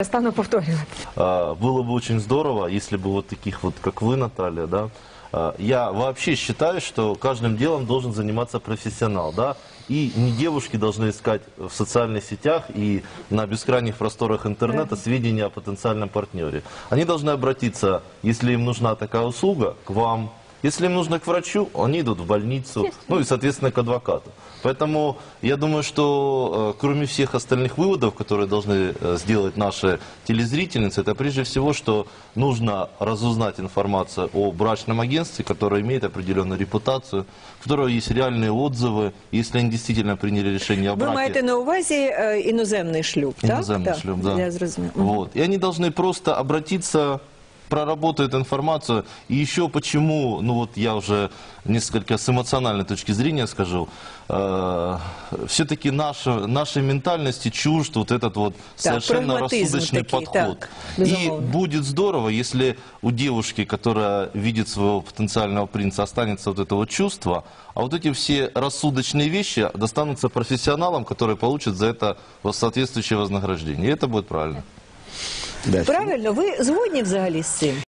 Я стану повторювати. А, Было бы очень здорово, если бы вот таких вот, как вы, Наталья, да. А, Я вообще считаю, что каждым делом должен заниматься профессионал, да. И не девушки должны искать в социальных сетях и на бескрайних просторах интернета сведения о потенциальном партнере. Они должны обратиться, если им нужна такая услуга, к вам. Если им нужно к врачу, они идут в больницу, ну и, соответственно, к адвокату. Поэтому я думаю, что э, кроме всех остальных выводов, которые должны э, сделать наши телезрительницы, это прежде всего, что нужно разузнать информацию о брачном агентстве, которое имеет определенную репутацию, у которого есть реальные отзывы, если они действительно приняли решение о Ви браке. маєте на увазі е, іноземний шлюб, так? Иноземный Так, шлюп, да. Я зрозуміла. Вот. И они должны просто обратиться, проработают информацию. И еще почему, ну вот я уже несколько с эмоциональной точки зрения скажу, все-таки наша, нашей ментальности чужд вот этот вот совершенно прагматизм рассудочный такий, подход. так, И будет здорово, если у девушки, которая видит своего потенциального принца, останется вот это вот чувство, а вот эти все рассудочные вещи достанутся профессионалам, которые получат за это соответствующее вознаграждение. И это будет правильно. Да. Правильно, ви згодні взагалі з цим?